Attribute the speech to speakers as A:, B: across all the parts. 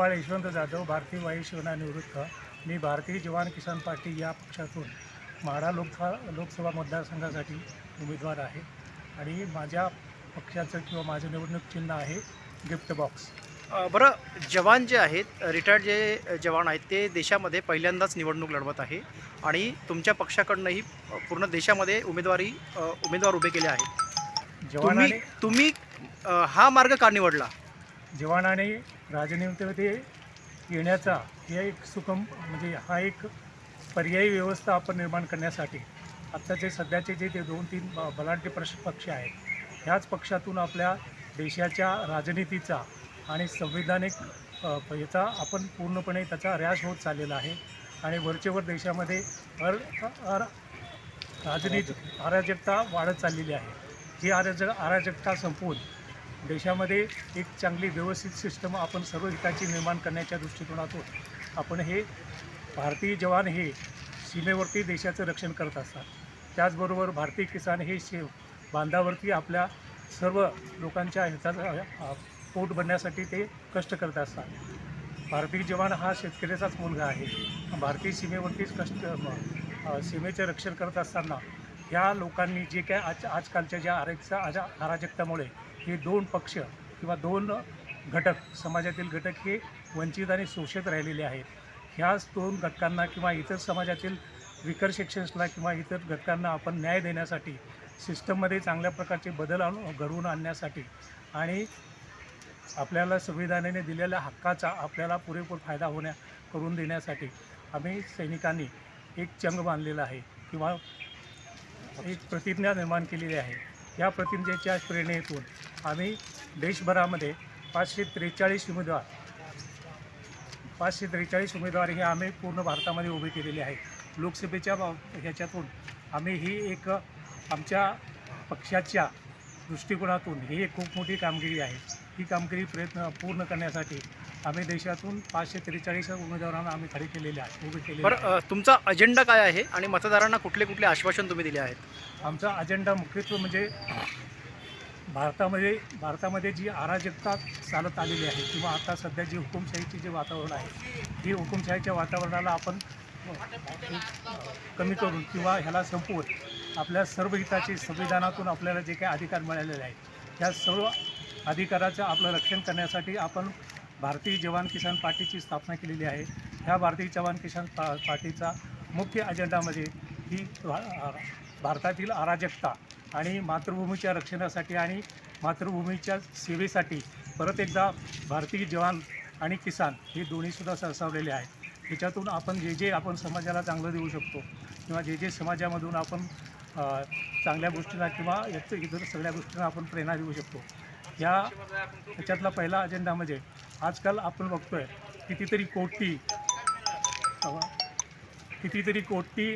A: गोपाळ यशवंत जाधव भारतीय वायुसेना निवृत्त मी भारतीय जवान किसान पार्टी या पक्षातून म्हाडा लोकसभा लोकसभा मतदारसंघासाठी उमेदवार आहे आणि माझ्या पक्षाचं किंवा माझं निवडणूक चिन्ह आहे गिफ्ट बॉक्स.
B: बरं जवान जे आहेत रिटायर्ड जे जवान आहेत ते देशामध्ये पहिल्यांदाच निवडणूक लढवत आहे आणि तुमच्या पक्षाकडनंही पूर्ण देशामध्ये उमेदवारी उमेदवार उभे केले आहेत.
A: जवानाने
B: तुम्ही हा मार्ग का निवडला?
A: जवानाने राजनीतीमध्ये येण्याचा हे एक सुखम म्हणजे हा एक पर्यायी व्यवस्था आपण निर्माण करण्यासाठी आत्ताचे सध्याचे जे ते दोन तीन ब- बलाढ्य प्रश पक्ष आहेत ह्याच पक्षातून आपल्या देशाच्या राजनीतीचा आणि संविधानिक याचा आपण पूर्णपणे त्याचा रॅश होत चाललेला आहे. आणि वरचेवर देशामध्ये अर अर राजनीती अराजकता वाढत चाललेली आहे. ही अराजक अराजकता संपवून देशामध्ये एक चांगली व्यवस्थित सिस्टम आपण सर्व हिताची निर्माण करण्याच्या दृष्टिकोनातून आपण हे भारतीय जवान हे सीमेवरती देशाचं रक्षण करत असतात. त्याचबरोबर भारतीय किसान हे शे बांधावरती आपल्या सर्व लोकांच्या हिताचा पोट बनण्यासाठी ते कष्ट करत असतात. भारतीय जवान हा शेतकऱ्याचाच मुलगा आहे. भारतीय सीमेवरतीच कष्ट सीमेचे रक्षण करत असताना ह्या लोकांनी जे काय आज आजकालच्या ज्या आरक्षा आजा अराजकतामुळे हे दोन पक्ष किंवा दोन घटक समाजातील घटक हे वंचित आणि शोषित राहिलेले आहेत. ह्याच दोन घटकांना किंवा इतर समाजातील विकर सेक्शन्सला किंवा इतर घटकांना आपण न्याय देण्यासाठी सिस्टममध्ये चांगल्या प्रकारचे बदल आणून घडवून आणण्यासाठी आणि आपल्याला संविधानाने दिलेल्या हक्काचा आपल्याला पुरेपूर फायदा होण्या करून देण्यासाठी आम्ही सैनिकांनी एक चंग बांधलेला आहे किंवा एक प्रतिज्ञा निर्माण केलेली आहे. या प्रतिज्ञेच्या प्रेरणेतून आम्ही देशभरामध्ये पाचशे त्रेचाळीस उमेदवार पाचशे त्रेचाळीस उमेदवार हे आम्ही पूर्ण भारतामध्ये उभे केलेले आहे लोकसभेच्या बा- ह्याच्यातून आम्ही ही एक आमच्या पक्षाच्या दृष्टिकोनातून ही एक खूप मोठी कामगिरी आहे. ही कामगिरी प्रयत्न पूर्ण करण्यासाठी आम्ही देशातून पाचशे त्रेचाळीस उमेदवारांना आम्ही खडे केलेले आहे उभे केलेले
B: बरं अ, तुमचा अजेंडा काय आहे आणि मतदारांना कुठले कुठले आश्वासन तुम्ही दिले आहेत?
A: आमचा अजेंडा मुख्यत्वे म्हणजे भारतामध्ये भारतामध्ये जी अराजकता चालत आलेली आहे किंवा आता सध्या जी हुकुमशाहीचे जे वातावरण आहे ही हुकुमशाहीच्या वातावरणाला आपण कमी करून किंवा ह्याला संपवून आपल्या सर्व हिताचे संविधानातून आपल्याला जे काही अधिकार मिळालेले आहेत त्या सर्व अधिकाराचं आपलं रक्षण करण्यासाठी आपण भारतीय जवान किसान पार्टीची स्थापना केलेली आहे. ह्या भारतीय जवान किसान पा पार्टीचा मुख्य अजेंडामध्ये ही भा- भारतातील अराजकता आणि मातृभूमीच्या रक्षणासाठी आणि मातृभूमीच्या सेवेसाठी परत एकदा भारतीय जवान आणि किसान हे दोन्हीसुद्धा सरसावलेले आहेत. त्याच्यातून आपण जे जे आपण समाजाला चांगलं देऊ शकतो किंवा जे जे समाजामधून आपण चांगल्या गोष्टींना किंवा याचं इतर सगळ्या गोष्टींना आपण प्रेरणा देऊ शकतो. या त्याच्यातला पहिला अजेंडा म्हणजे आजकाल आपण बघतोय कितीतरी कोटी कितीतरी कोटी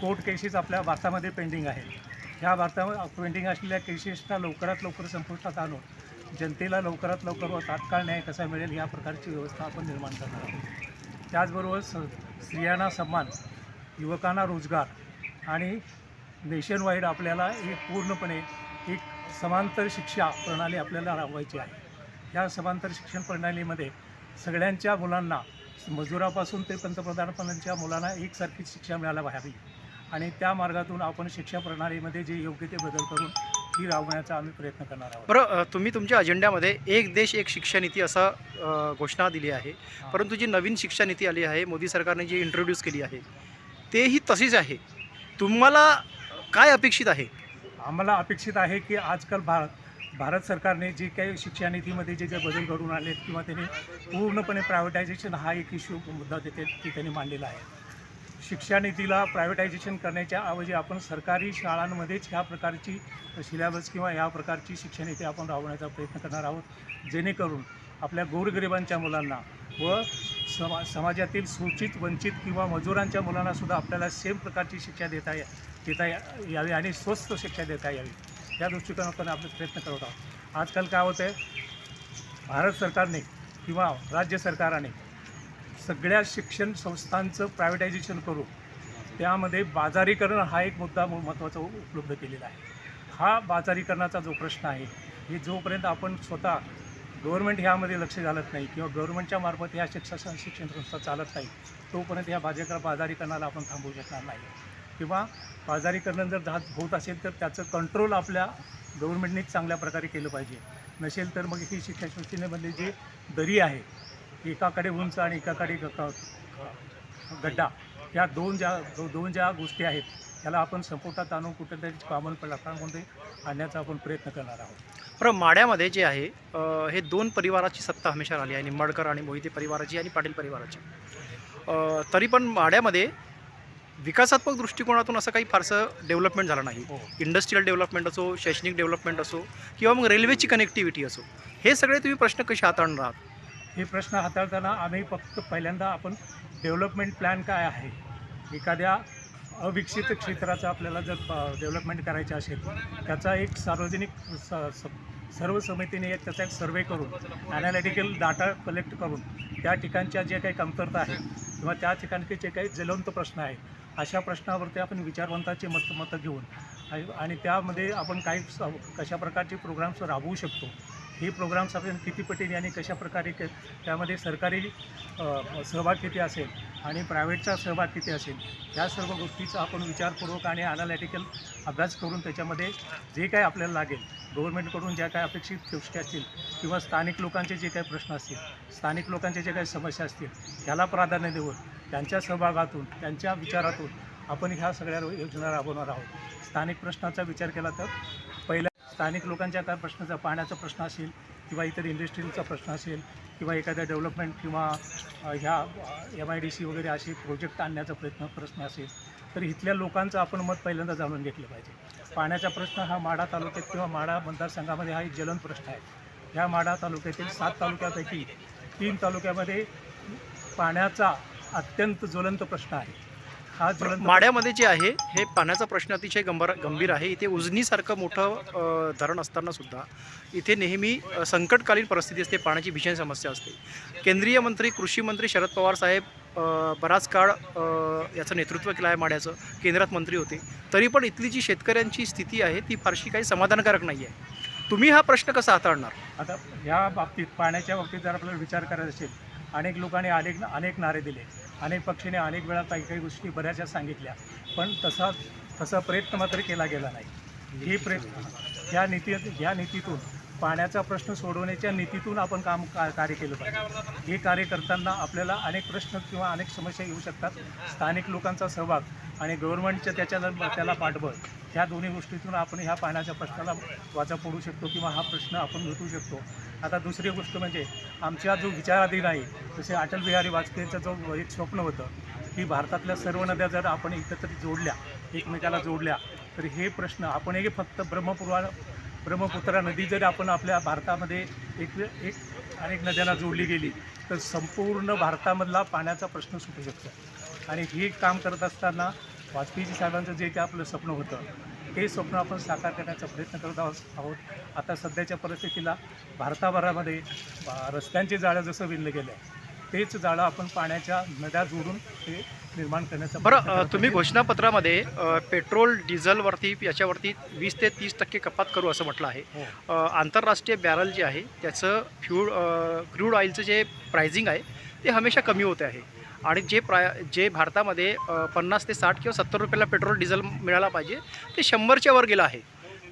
A: कोर्ट केसेस आपल्या भारतामध्ये पेंडिंग आहेत. ह्या भारतामध्ये पेंडिंग असलेल्या केसेसना लवकरात लवकर संपुष्टात आणून जनतेला लवकरात लवकर व तात्काळ न्याय कसा मिळेल या प्रकारची व्यवस्था आपण निर्माण करणार आहोत. त्याचबरोबर स स्त्रियांना सन्मान युवकांना रोजगार आणि नेशन वाईड आपल्याला एक पूर्णपणे एक समांतर शिक्षा प्रणाली आपल्याला राबवायची आहे. या समांतर शिक्षण प्रणालीमध्ये सगळ्यांच्या मुलांना मजुरापासून ते पंतप्रधानपणाच्या मुलांना एकसारखीच शिक्षा मिळायला हवी. आणि त्या मार्गातून आपण शिक्षा प्रणालीमध्ये जे योग्य ते बदल करून ही राबवण्याचा आम्ही प्रयत्न करणार आहोत.
B: बरं तुम्ही तुमच्या अजेंड्यामध्ये एक देश एक शिक्षा नीती असं घोषणा दिली आहे. परंतु जी नवीन शिक्षा नीती आली आहे मोदी सरकारने जी इंट्रोड्यूस केली आहे तेही तशीच आहे. तुम्हाला काय अपेक्षित आहे?
A: आम्हाला अपेक्षित आहे की आजकाल भारत भारत सरकारने जे काही शिक्षा नीतीमध्ये जे जे बदल घडून आणलेत किंवा त्यांनी पूर्णपणे प्रायव्हेटायझेशन हा एक इश्यू मुद्दा तिथे ती त्यांनी मांडलेला आहे. शिक्षा नीतीला प्रायव्हेटायझेशन करण्याच्या ऐवजी आपण सरकारी शाळांमध्येच ह्या प्रकारची सिलेबस किंवा ह्या प्रकारची शिक्षणनीती आपण राबवण्याचा प्रयत्न करणार आहोत. जेणेकरून आपल्या गोरगरिबांच्या मुलांना व समा समाजातील सूचित वंचित किंवा मजुरांच्या मुलांनासुद्धा आपल्याला सेम प्रकारची शिक्षा देता या देता या यावी आणि स्वस्त शिक्षा देता यावी. या दृष्टिकोनातून आपण प्रयत्न करत आहोत. आजकाल काय होतं आहे भारत सरकारने किंवा राज्य सरकाराने सगळ्या शिक्षण संस्थांचं प्रायव्हेटायझेशन करून त्यामध्ये बाजारीकरण हा एक मुद्दा महत्त्वाचा उपलब्ध केलेला आहे. हा बाजारीकरणाचा जो प्रश्न आहे हे जोपर्यंत आपण स्वतः गव्हर्नमेंट ह्यामध्ये लक्ष घालत नाही किंवा गव्हर्नमेंटच्या मार्फत ह्या शिक्षण शिक्षण संस्था चालत नाही तोपर्यंत ह्या बाजार बाजारीकरणाला आपण थांबवू शकणार नाही. किंवा बाजारीकरण जर झा होत असेल तर त्याचं कंट्रोल आपल्या गव्हर्नमेंटनेच चांगल्या प्रकारे केलं पाहिजे. नसेल तर मग ही शिक्षण संस्थेमध्ये जी दरी आहे एकाकडे उंच आणि एकाकडे ग- गड्डा या दोन ज्या दोन ज्या गोष्टी आहेत त्याला आपण संपुटात आणून कुठेतरी कॉमन प्लॅटफॉर्ममध्ये आणण्याचा आपण प्रयत्न करणार आहोत.
B: पर माड्यामध्ये जे आहे हे दोन परिवाराची सत्ता हमेशा राहिली आहे निंबाडकर आणि मोहिते परिवाराची आणि पाटील परिवाराची. तरी पण माड्यामध्ये विकासात्मक दृष्टिकोनातून असं काही फारसं डेव्हलपमेंट झालं नाही.
A: हो.
B: इंडस्ट्रीयल डेव्हलपमेंट असो शैक्षणिक डेव्हलपमेंट असो किंवा मग रेल्वेची कनेक्टिव्हिटी असो हे सगळे तुम्ही प्रश्न कसे हाताळणार आहात?
A: हे प्रश्न हाताळताना आम्ही फक्त पहिल्यांदा आपण डेव्हलपमेंट प्लॅन काय आहे? एखाद्या अविकसित क्षेत्राचं आपल्याला जर डेव्हलपमेंट करायचं असेल त्याचा एक सार्वजनिक स सर्व समितीने एक त्याचा एक सर्वे करून ॲनालिटिकल डाटा कलेक्ट करून त्या ठिकाणच्या जे काही कमतरता आहेत किंवा त्या ठिकाणचे जे काही ज्वलंत प्रश्न आहेत अशा प्रश्नावरती आपण विचारवंताचे मत मतं घेऊन आणि- त्यामध्ये आपण काही स- कशा प्रकारचे प्रोग्राम्स राबवू शकतो. हे प्रोग्राम्स आपण किती पटीने आणि कशा प्रकारे के त्यामध्ये सरकारी सहभाग किती असेल आणि प्रायव्हेटचा सहभाग किती असेल या सर्व गोष्टीचा आपण विचारपूर्वक आणि अनालिटिकल अभ्यास करून त्याच्यामध्ये जे काही आपल्याला लागेल गव्हर्नमेंटकडून ज्या काय अपेक्षित गोष्टी असतील किंवा स्थानिक लोकांचे जे काही प्रश्न असतील स्थानिक लोकांचे जे काही समस्या असतील त्याला प्राधान्य देऊन त्यांच्या सहभागातून त्यांच्या विचारातून आपण ह्या सगळ्या योजना राबवणार आहोत. स्थानिक प्रश्नाचा विचार केला तर पहिल्या स्थानिक लोकांच्या काय प्रश्नाचा पाण्याचा प्रश्न असेल किंवा इतर इंडस्ट्रीचा प्रश्न असेल किंवा एखाद्या डेव्हलपमेंट किंवा ह्या एम आय डी सी वगैरे असे प्रोजेक्ट आणण्याचा प्रयत्न प्रश्न असेल तर इथल्या लोकांचं आपण मत पहिल्यांदा जाणून घेतलं पाहिजे. पाण्याचा प्रश्न हा माढा तालुक्यात किंवा माढा मतदारसंघामध्ये हा एक ज्वलंत प्रश्न आहे. ह्या माढा तालुक्यातील सात तालुक्यापैकी तीन तालुक्यामध्ये पाण्याचा अत्यंत ज्वलंत प्रश्न आहे. हा ज्वलंत
B: माड्यामध्ये जे आहे हे पाण्याचा प्रश्न अतिशय गंभीर गंभीर आहे. इथे उजनीसारखं मोठं धरण असताना सुद्धा इथे नेहमी संकटकालीन परिस्थिती असते पाण्याची भीषण समस्या असते. केंद्रीय मंत्री कृषी मंत्री शरद पवार साहेब बराच काळ याचं नेतृत्व केलं आहे माड्याचं केंद्रात मंत्री होते. तरी पण इथली जी शेतकऱ्यांची स्थिती आहे ती फारशी काही समाधानकारक नाही आहे. तुम्ही हा प्रश्न कसा हाताळणार?
A: आता या बाबतीत पाण्याच्या बाबतीत जर आपल्याला विचार करायचा असेल अनेक लोकांनी अनेक अनेक नारे दिले. अनेक पक्षीने अनेक वेळा काही काही गोष्टी बऱ्याचशा सांगितल्या पण तसा तसा प्रयत्न मात्र केला गेला नाही. हे प्रयत्न ह्या नीती ह्या नीतीतून पाण्याचा प्रश्न सोडवण्याच्या नीतीतून आपण काम का कार्य केलं पाहिजे. हे कार्य करताना आपल्याला अनेक प्रश्न किंवा अनेक समस्या येऊ शकतात. स्थानिक लोकांचा सहभाग आणि गव्हर्नमेंटच्या त्याच्या त्याला पाठबळ ह्या दोन्ही गोष्टीतून आपण ह्या पाण्याच्या प्रश्नाला वाचा पडू शकतो किंवा हा प्रश्न आपण भेटू शकतो. आता दुसरी गोष्ट म्हणजे आमच्या जो विचाराधीन आहे जसे अटल बिहारी वाजपेयीचं जो एक स्वप्न होतं की भारतातल्या सर्व नद्या जर आपण एकत्रित जोडल्या एकमेकाला जोडल्या तर हे प्रश्न आपण हे फक्त ब्रह्मपुरा ब्रह्मपुत्रा नदी जर आपण आपल्या भारतामध्ये एक एक अनेक नद्यांना जोडली गेली तर संपूर्ण भारतामधला पाण्याचा प्रश्न सुटू शकतो. आणि हे काम करत असताना वाजपेयीजी साहेबांचं जे काही आपलं स्वप्न होतं ते स्वप्न आपण साकार करण्याचा प्रयत्न करत आहोत आहोत. आता सध्याच्या परिस्थितीला भारताभरामध्ये रस्त्यांचे जाळं जसं विणलं गेलं आहे तेच जाळं आपण पाण्याच्या नद्या जोडून ते निर्माण करण्याचा
B: बरं तुम्ही. घोषणापत्रामध्ये पेट्रोल डिझेलवरती याच्यावरती वीस ते तीस टक्के कपात करू असं म्हटलं आहे.
A: हो.
B: आंतरराष्ट्रीय बॅरल जे आहे त्याचं फ्यूड क्रूड ऑइलचं जे प्राइसिंग आहे ते हमेशा कमी होते आहे. आणि जे प्राय जे भारतामध्ये पन्नास ते साठ किंवा सत्तर रुपयाला पेट्रोल डिझेल मिळाला पाहिजे ते शंभरच्या वर गेलं आहे.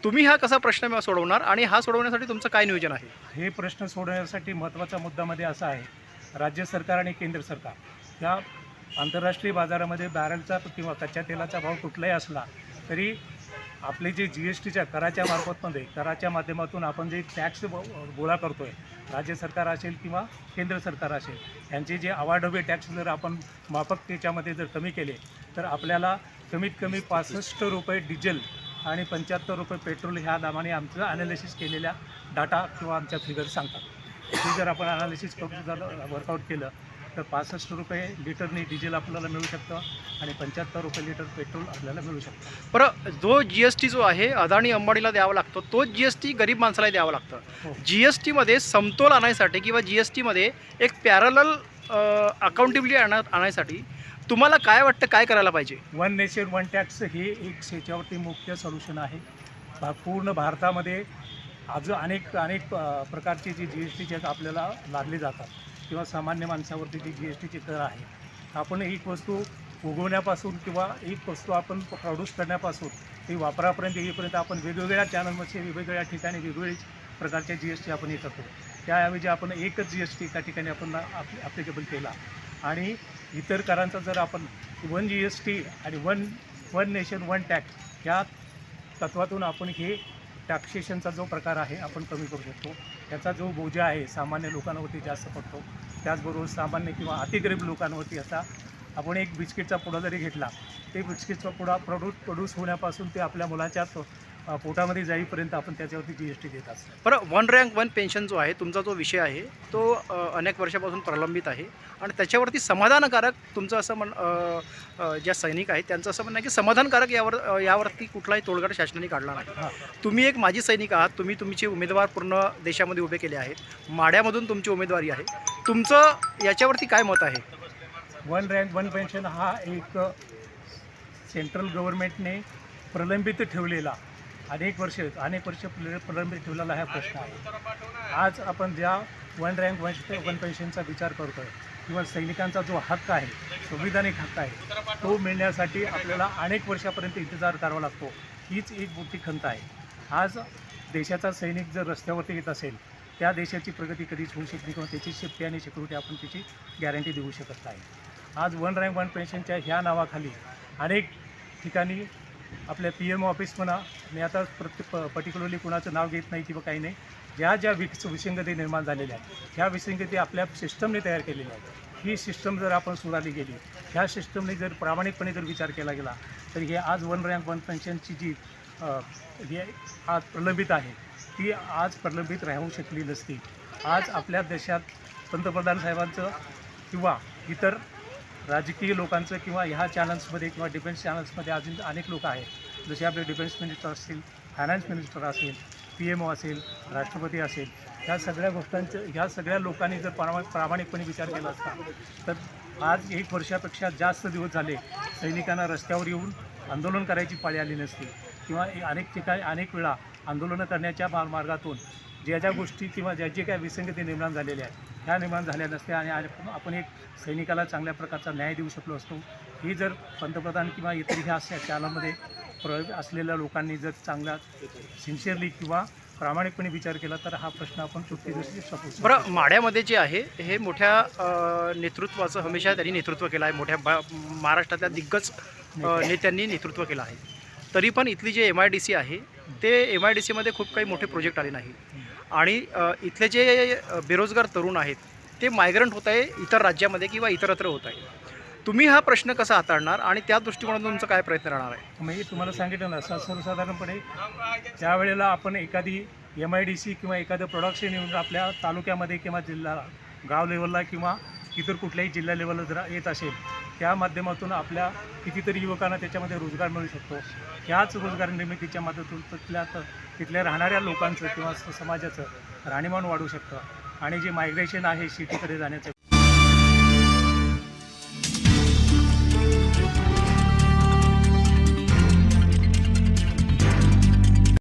B: तुम्ही हा कसा प्रश्न सोडवणार आणि हा सोडवण्यासाठी तुमचं काय नियोजन आहे?
A: हे प्रश्न सोडवण्यासाठी महत्त्वाचा मुद्दामध्ये असा आहे राज्य सरकार आणि केंद्र सरकार. या आंतरराष्ट्रीय बाजारामध्ये बॅरलचा किंवा कच्च्या तेलाचा भाव कुठलाही असला तरी आपले जे जी एस टीच्या कराच्या मार्फतमध्ये कराच्या माध्यमातून आपण जे टॅक्स गोळा करतो आहे राज्य सरकार असेल किंवा केंद्र सरकार असेल यांचे जे अवाढव्य टॅक्स जर आपण माफक त्याच्यामध्ये जर कमी केले तर आपल्याला कमीत कमी पासष्ट रुपये डिझेल आणि पंच्याहत्तर रुपये पेट्रोल ह्या दामाने आमचं ॲनालिसिस केलेल्या डाटा किंवा आमच्या फिगर सांगतात. हे जर आपण अनालिसिस करून जर वर्कआउट केलं तर पासष्ट रुपये लिटरनी डिझेल आपल्याला मिळू शकतं आणि पंच्याहत्तर रुपये लिटर पेट्रोल आपल्याला मिळू शकतं.
B: बरं जो जी एस टी जो आहे अदानी अंबानीला द्यावा लागतो तोच जी एस टी गरीब माणसाला द्यावा
A: हो.
B: लागतं जी एस टीमध्ये समतोल आणण्यासाठी किंवा जी एस टीमध्ये एक पॅरल अकाउंटेबिलिटी आणा आणण्यासाठी तुम्हाला काय वाटतं काय करायला पाहिजे?
A: वन नेशन वन टॅक्स हे एक याच्यावरती मुख्य सोल्युशन आहे. भा- पूर्ण भारतामध्ये अजून अनेक अनेक प्रकारचे जे जी एस टीचे आपल्याला लादले जातात. किंवा सामान्य माणसावरती जे जी एस टीचे कर आहे आपण एक वस्तू उगवण्यापासून किंवा एक वस्तू आपण प्रोड्यूस करण्यापासून ते वापरापर्यंत येईपर्यंत आपण वेगवेगळ्या चॅनलमध्ये वेगवेगळ्या ठिकाणी वेगवेगळी प्रकारच्या जी एस टी आपण हे करतो. त्याऐवजी आपण एकच जी एस टी एका ठिकाणी आपण ॲप्लिकेबल केला. आणि इतर करांचा जर आपण वन जी एस टी आणि one one nation one tax या तत्वातून आपण हे टॅक्सेशनचा जो प्रकार आहे आपण कमी करू शकतो. त्याचा जो बोजा आहे सामान्य लोकांवरती जास्त पडतो. त्याचबरोबर सामान्य किंवा अतिगरीब लोकांवरती असा आपण एक बिस्किटचा पुडा जरी घेतला ते बिस्किटचा पुडा प्रोड्यूस प्रोड्यूस होण्यापासून ते आपल्या मुलाच्या पोटामध्ये जाईपर्यंत आपण त्याच्यावरती जी एस टी देत असतो.
B: बरं वन रँक वन पेन्शन जो आहे तुमचा जो विषय आहे तो अनेक वर्षापासून प्रलंबित आहे आणि त्याच्यावरती समाधानकारक तुमचं असं म्हण ज्या सैनिक आहेत त्यांचं असं म्हणणं आहे की समाधानकारक यावर यावरती कुठलाही तोडगा शासनाने काढला नाही. तुम्ही एक माजी सैनिक आहात तुम्ही तुमचे उमेदवार पूर्ण देशामध्ये उभे केले आहेत माड्यामधून तुमची उमेदवारी आहे. तुमचं याच्यावरती काय मत आहे?
A: वन रँक वन पेन्शन हा एक सेंट्रल गव्हर्नमेंटने प्रलंबित ठेवलेला. अनेक वर्ष अनेक वर्ष प्रलंबित ठेवलेला हा प्रश्न आहे. आज आपण ज्या वन रँक वन वन पेन्शनचा विचार करतो आहे किंवा सैनिकांचा जो हक्क आहे संविधानिक हक्क आहे तो मिळण्यासाठी आपल्याला अनेक वर्षापर्यंत इंतजार करावा लागतो. हीच एक मोठी खंत आहे. आज देशाचा सैनिक जर रस्त्यावरती येत असेल त्या देशाची प्रगती कधीच होऊ शकते किंवा त्याची सेफ्टी आणि सिक्युरिटी आपण त्याची गॅरंटी देऊ शकत नाही. आज वन रँक वन पेन्शनच्या ह्या नावाखाली अनेक ठिकाणी आपल्या पी एम ऑफिस म्हणा मी आता प्रत्येक प पर्टिक्युलरली कुणाचं नाव घेत नाही किंवा काही नाही ज्या ज्या विक विसंगती निर्माण झालेल्या आहेत ह्या विसंगती आपल्या सिस्टमने तयार केलेल्या आहेत. ही सिस्टम जर आपण सुधारली गेली ह्या सिस्टमने जर प्रामाणिकपणे जर विचार केला गेला तर हे आज वन रँक वन पेन्शनची जी हे आज प्रलंबित आहे ती आज प्रलंबित राहू शकली नसती. आज आपल्या देशात पंतप्रधान साहेबांचं किंवा इतर राजकीय लोकांचं किंवा ह्या चॅनल्समध्ये किंवा डिफेन्स चॅनल्समध्ये अजून अनेक लोक आहेत. जसे आपले डिफेन्स मिनिस्टर असतील फायनान्स मिनिस्टर असेल पी एम ओ असेल राष्ट्रपती असेल ह्या सगळ्या गोष्टांचं ह्या सगळ्या लोकांनी जर प्रामा प्रामाणिकपणे विचार केला असता तर आज एक वर्षापेक्षा जास्त दिवस झाले सैनिकांना रस्त्यावर येऊन आंदोलन करायची पाळी आली नसती. किंवा अनेक ठिकाणी अनेक वेळा आंदोलनं करण्याच्या मार्गातून ज्या ज्या गोष्टी किंवा ज्या जे काही विसंगती निर्माण झालेल्या आहेत ह्या निर्माण झाल्या नसत्या आणि आपण एक सैनिकाला चांगल्या प्रकारचा न्याय देऊ शकलो असतो. ही जर पंतप्रधान किंवा इतर ह्या अशा चॅनलमध्ये प्र असलेल्या लोकांनी जर चांगला सिन्सिअरली किंवा प्रामाणिकपणे विचार केला तर हा प्रश्न आपण चुटकीदृष्टी सपू शकतो.
B: बरं माड्यामध्ये जे आहे हे मोठ्या नेतृत्वाचं हमेशा त्यांनी नेतृत्व केलं आहे. मोठ्या महाराष्ट्रातल्या दिग्गज नेत्यांनी नेतृत्व केलं आहे. तरी पण इथली जे एम आय डी सी आहे ते एम आय डी सीमध्ये खूप काही मोठे प्रोजेक्ट आले नाही आणि इथले जे बेरोजगार तरुण आहेत ते मायग्रंट होत आहे इतर राज्यामध्ये किंवा इतरत्र होत आहे. तुम्ही हा प्रश्न कसा हाताळणार आणि त्या दृष्टिकोनातून तुमचा काय प्रयत्न राहणार आहे?
A: म्हणजे तुम्हाला सांगितलं ना सर्वसाधारणपणे ज्या वेळेला आपण एखादी एम आय डी सी किंवा एखादं प्रोडक्शन येऊन आपल्या तालुक्यामध्ये किंवा जिल्हा गाव लेवलला किंवा इतर कुठल्याही जिल्हा लेवलला जर येत असेल त्या माध्यमातून आपल्या कितीतरी युवकांना त्याच्यामध्ये रोजगार मिळू शकतो. ह्याच रोजगार निर्मितीच्या माध्यमातून तिथल्या तिथल्या राहणाऱ्या लोकांचं किंवा समाजाचं राहणीमान वाढू शकतं. आणि जे मायग्रेशन आहे सिटीकडे जाण्याचं